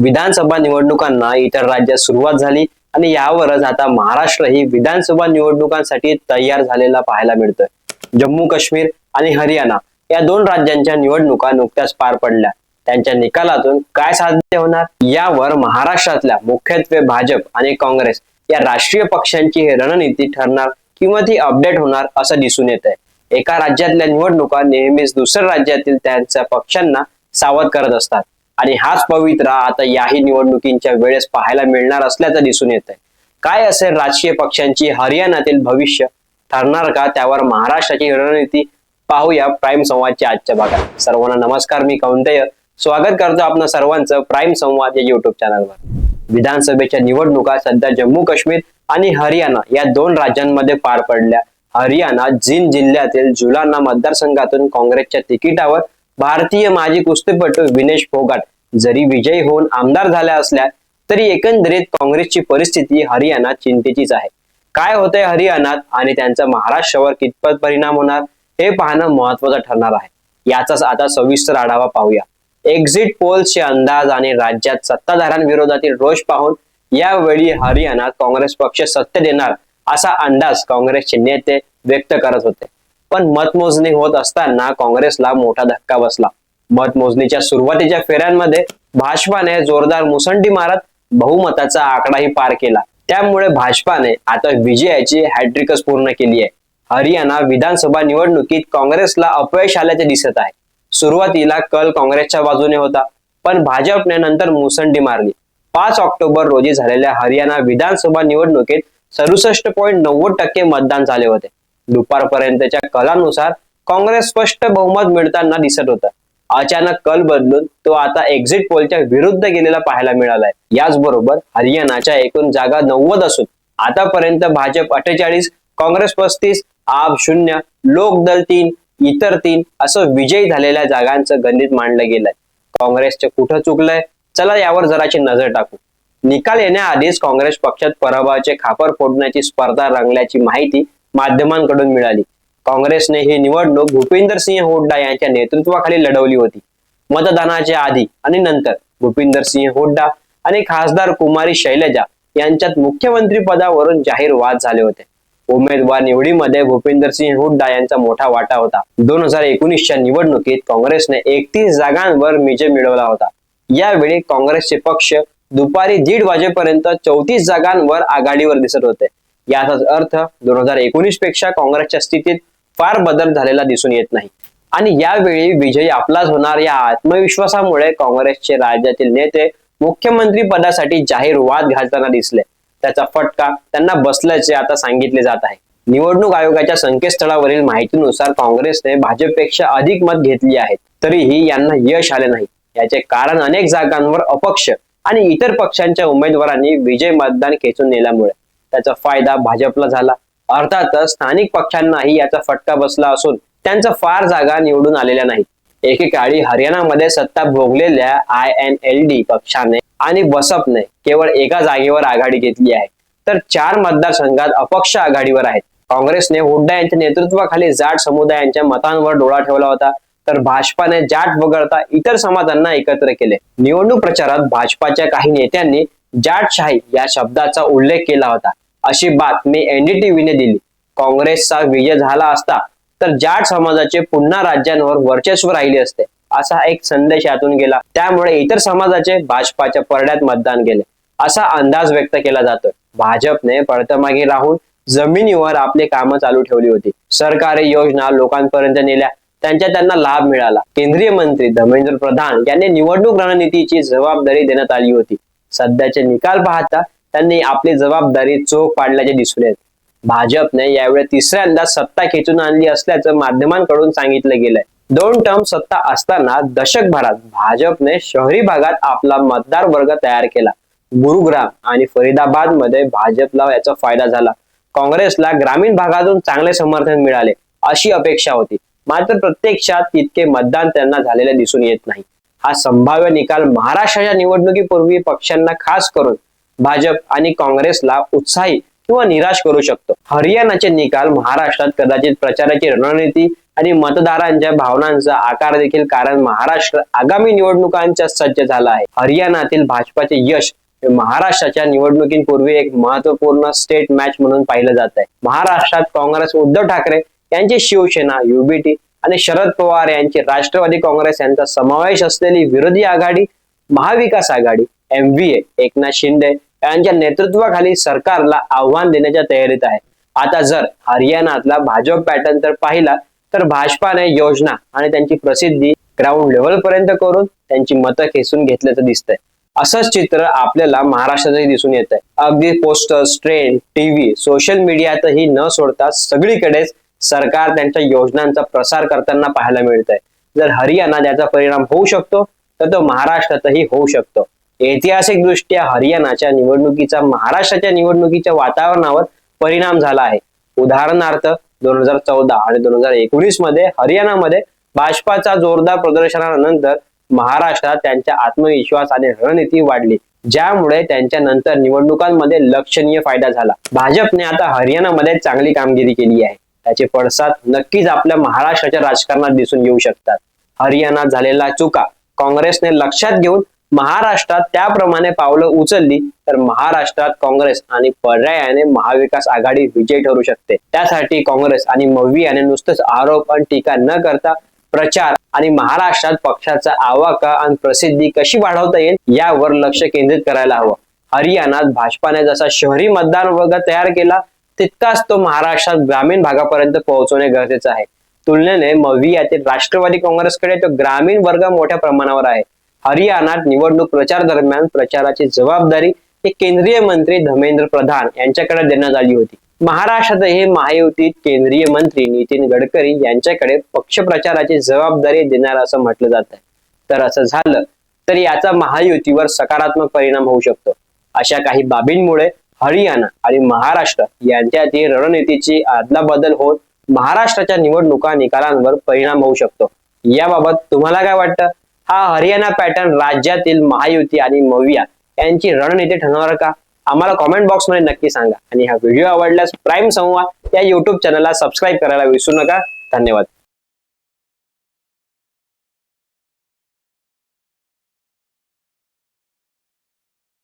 विधानसभा निवडणुकांना इतर राज्यात सुरुवात झाली आणि यावरच आता महाराष्ट्र ही विधानसभा निवडणुकांसाठी तयार झालेला पाहायला मिळतोय. जम्मू काश्मीर आणि हरियाणा या दोन राज्यांच्या निवडणुका नुकत्याच पार पडल्या. त्यांच्या निकालातून काय साध्य होणार? यावर महाराष्ट्रातल्या मुख्यत्वे भाजप आणि काँग्रेस या राष्ट्रीय पक्षांची हे रणनीती ठरणार किंवा ती अपडेट होणार असं दिसून येत आहे एका राज्यातल्या निवडणुका नेहमीच दुसऱ्या राज्यातील त्यांच्या पक्षांना सावध करत असतात. आणि हाच पवित्रा आता याही निवडणुकींच्या वेळेस पाहायला मिळणार असल्याचं दिसून येत आहे काय असेल राजकीय पक्षांची हरियाणातील भविष्य? ठरणार का? त्यावर महाराष्ट्राची रणनीती पाहूया प्राईम संवादच्या आजच्या भागात. सर्वांना नमस्कार मी कौंतय. स्वागत करतो आपण सर्वांचं प्राईम संवाद या युट्यूब चॅनलवर विधानसभेच्या निवडणुका सध्या जम्मू काश्मीर आणि हरियाणा या दोन राज्यांमध्ये पार पडल्या. हरियाणा जिन जिल्ह्यातील जुलाना मतदारसंघातून काँग्रेसच्या तिकिटावर भारतीय माजी कुस्तीपटू विनेश फोगाट जरी विजयी होऊन आमदार झाल्या असल्या तरी एकंदरीत काँग्रेसची परिस्थिती हरियाणात चिंतेचीच आहे. काय होतंय हरियाणात आणि त्यांचा महाराष्ट्रावर कितपत परिणाम होणार हे पाहणं महत्वाचं ठरणार आहे. याचाच आता सविस्तर आढावा पाहूया. एक्झिट पोल्सचे अंदाज आणि राज्यात सत्ताधाऱ्यांविरोधातील रोष पाहून यावेळी हरियाणात काँग्रेस पक्ष सत्य देणार असा अंदाज काँग्रेसचे नेते व्यक्त करत होते. पण मतमोजणी होत असताना काँग्रेसला मोठा धक्का बसला. मतमोजणीच्या सुरुवातीच्या फेऱ्यांमध्ये भाजपाने जोरदार मुसंडी मारत बहुमताचा आकडाही पार केला. त्यामुळे भाजपाने आता विजयाची हॅट्रिकच पूर्ण केली आहे. हरियाणा विधानसभा निवडणुकीत काँग्रेसला अपयश आल्याचे दिसत आहे. सुरुवातीला कल काँग्रेसच्या बाजूने होता पण भाजपने नंतर मुसंडी मारली. पाच ऑक्टोबर रोजी झालेल्या हरियाणा विधानसभा निवडणुकीत सदुसष्ट पॉईंट नव्वद टक्के मतदान झाले होते. दुपारपर्यंतच्या कलानुसार काँग्रेस स्पष्ट बहुमत मिळताना दिसत होता. अचानक कल बदलून तो आता एक्झिट पोलच्या विरुद्ध गेलेला पाहायला मिळालाय. याचबरोबर हरियाणाच्या एकूण जागा नव्वद असून आतापर्यंत भाजप अठ्ठेचाळीस काँग्रेस पस्तीस आप शून्य लोकदल तीन इतर तीन असं विजयी झालेल्या जागांचं गणित मांडलं गेलंय. काँग्रेसचे कुठं चुकलंय? चला यावर जराची नजर टाकू. निकाल येण्याआधीच काँग्रेस पक्षात पराभवाचे खापर फोडण्याची स्पर्धा रंगल्याची माहिती माध्यमांकडून मिळाली. काँग्रेसने ही निवडणूक भूपिंदर सिंह हुड्डा यांच्या नेतृत्वाखाली लढवली होती. मतदानाच्या आधी आणि नंतर भूपिंदर सिंह हुड्डा आणि खासदार कुमारी शैलजा यांच्यात मुख्यमंत्री पदावरून जाहीर वाद झाले होते. उमेदवार निवडीमध्ये भूपिंदर सिंह हुड्डा यांचा मोठा वाटा होता. दोन हजार एकोणीसच्या निवडणुकीत काँग्रेसने एकतीस जागांवर विजय मिळवला होता. यावेळी काँग्रेसचे पक्ष दुपारी दीड वाजेपर्यंत चौतीस जागांवर आघाडीवर दिसत होते. याचाच अर्थ दोन हजार एकोणीसपेक्षा काँग्रेसच्या स्थितीत फार बदल झालेला दिसून येत नाही. आणि यावेळी विजयी आपलाच होणार. या आत्मविश्वासामुळे काँग्रेसचे राज्यातील नेते मुख्यमंत्री पदासाठी जाहीर वाद घालताना दिसले. त्याचा फटका त्यांना बसल्याचे आता सांगितले जात आहे. निवडणूक आयोगाच्या संकेतस्थळावरील माहितीनुसार काँग्रेसने भाजपपेक्षा अधिक मत घेतली आहेत. तरीही यांना यश आले नाही. याचे कारण अनेक जागांवर अपक्ष आणि इतर पक्षांच्या उमेदवारांनी विजय मतदान खेचून नेल्यामुळे. त्याचा फायदा भाजपला झाला. अर्थातच स्थानिक पक्षांनाही याचा फटका बसला असून त्यांचा फार जागा निवडून आलेल्या नाही एकेकाळी हरियाणामध्ये सत्ता भोगलेल्या आय एन एल डी पक्षाने आणि बसपने केवळ एका जागेवर आघाडी घेतली आहे. तर चार मतदारसंघात अपक्ष आघाडीवर आहेत. काँग्रेसने हुड्डा यांच्या नेतृत्वाखाली जाट समुदायांच्या मतांवर डोळा ठेवला होता. तर भाजपाने जाट वगळता इतर समाजांना एकत्र केले. निवडणूक प्रचारात भाजपाच्या काही नेत्यांनी जाटशाही या शब्दाचा उल्लेख केला होता. अशी बातमी एनडीटीव्हीने दिली. काँग्रेसचा विजय झाला असता तर जाट समाजाचे पुन्हा राज्यांवर वर्चस्व राहिले असते असा एक संदेश यातून गेला. त्यामुळे इतर समाजाचे भाजपाच्या परड्यात मतदान केले असा अंदाज व्यक्त केला जातोय भाजपने पडतमागे राहून जमिनीवर आपली कामं चालू ठेवली होती. सरकारी योजना लोकांपर्यंत नेल्या त्यांच्या त्यांना लाभ मिळाला. केंद्रीय मंत्री धर्मेंद्र प्रधान यांनी निवडणूक रणनीतीची जबाबदारी देण्यात आली होती. सध्याचे निकाल पाहता त्यांनी आपली जबाबदारी चोख पाडल्याचे दिसून येत. भाजपने यावेळी तिसऱ्यांदा सत्ता खेचून आणली असल्याचं माध्यमांकडून सांगितलं गेलंय. दोन टर्म सत्ता असताना दशकभरात भाजपने शहरी भागात आपला मतदार वर्ग तयार केला. गुरुग्राम आणि फरीदाबादमध्ये भाजपला याचा फायदा झाला. काँग्रेसला ग्रामीण भागातून चांगले समर्थन मिळाले अशी अपेक्षा होती. मात्र प्रत्यक्षात तितके मतदान त्यांना झालेले दिसून येत नाही. हा संभाव्य निकाल महाराष्ट्राच्या निवडणुकीपूर्वी पक्षांना खास करून भाजप आणि काँग्रेसला उत्साही किंवा निराश करू शकतो. हरियाणाचे निकाल महाराष्ट्रात कदाचित प्रचाराची रणनीती आणि मतदारांच्या भावनांचा आकार देखील कारण महाराष्ट्र आगामी निवडणुकांच्या सज्ज झाला आहे. हरियाणातील भाजपाचे यश महाराष्ट्राच्या निवडणुकीपूर्वी एक महत्त्वपूर्ण स्टेट मॅच म्हणून पाहिलं जात आहे. महाराष्ट्रात काँग्रेस उद्धव ठाकरे यांची शिवसेना युबीटी आणि शरद पवार यांची राष्ट्रवादी काँग्रेस यांचा समावेश असलेली विरोधी आघाडी महाविकास आघाडी एमव्हीए एकनाथ शिंदे यांच्या नेतृत्वाखाली सरकारला आव्हान देण्याच्या तयारीत आहे. आता जर हरियाणातला भाजप पॅटर्न तर पाहिला तर भाजपाने योजना आणि त्यांची प्रसिद्धी ग्राउंड लेवल पर्यंत करून त्यांची मतं खेचून घेतल्याचं दिसतंय. असंच चित्र आपल्याला महाराष्ट्रातही दिसून येत आहे अगदी पोस्टर्स ट्रेन टीव्ही सोशल मीडियातही न सोडता सगळीकडेच सरकार त्यांच्या योजनांचा प्रसार करताना पाहायला मिळत आहे जर हरियाणा त्याचा परिणाम होऊ शकतो तर तो महाराष्ट्रातही होऊ शकतो. ऐतिहासिक दृष्ट्या हरियाणाच्या निवडणुकीचा महाराष्ट्राच्या निवडणुकीच्या वातावरणावर परिणाम झाला आहे. उदाहरणार्थ दोन हजार चौदा आणि दोन हजार एकोणीसमध्ये हरियाणामध्ये भाजपाचा जोरदार प्रदर्शनानंतर महाराष्ट्रात त्यांचा आत्मविश्वास आणि रणनीती वाढली ज्यामुळे त्यांच्या नंतर निवडणुकांमध्ये लक्षणीय फायदा झाला. भाजपने आता हरियाणामध्ये चांगली कामगिरी केली आहे. त्याचे पडसाद नक्कीच आपल्या महाराष्ट्राच्या राजकारणात दिसून येऊ शकतात. हरियाणात झालेला चुका काँग्रेसने लक्षात घेऊन महाराष्ट्रात त्याप्रमाणे पावलं उचलली तर महाराष्ट्रात काँग्रेस आणि पर्यायाने महाविकास आघाडी विजयी ठरू शकते. त्यासाठी काँग्रेस आणि मवी याने नुसतंच आरोप आणि टीका न करता प्रचार आणि महाराष्ट्रात पक्षाचा आवाका आणि प्रसिद्धी कशी वाढवता येईल यावर लक्ष केंद्रित करायला हवं. हरियाणात भाजपाने जसा शहरी मतदार वर्ग तयार केला तितकाच तो महाराष्ट्रात ग्रामीण भागापर्यंत पोहोचवणे गरजेचं आहे. तुलनेने मवी यातील राष्ट्रवादी काँग्रेसकडे तो ग्रामीण वर्ग मोठ्या प्रमाणावर आहे. हरियाणात निवडणूक प्रचार दरम्यान प्रचाराची जबाबदारी हे केंद्रीय मंत्री धर्मेंद्र प्रधान यांच्याकडे देण्यात आली होती. महाराष्ट्रातही महायुतीत केंद्रीय मंत्री नितीन गडकरी यांच्याकडे पक्ष प्रचाराची जबाबदारी देणार असं म्हटलं जात आहे. तर असं झालं तर याचा महायुतीवर सकारात्मक परिणाम होऊ शकतो. अशा काही बाबींमुळे हरियाणा आणि महाराष्ट्र यांच्यातील रणनीतीची अदलाबदल होत महाराष्ट्राच्या निवडणुका निकालांवर परिणाम होऊ शकतो. याबाबत तुम्हाला काय वाटतं? हा हरियाणा पॅटर्न राज्यातील महायुती आणि मविया यांची रणनीती ठरणार का? आम्हाला कॉमेंट बॉक्समध्ये नक्की सांगा. आणि हा व्हिडिओ आवडल्यास प्राईम संवाद या युट्यूब चॅनलला सबस्क्राईब करायला विसरू नका. धन्यवाद.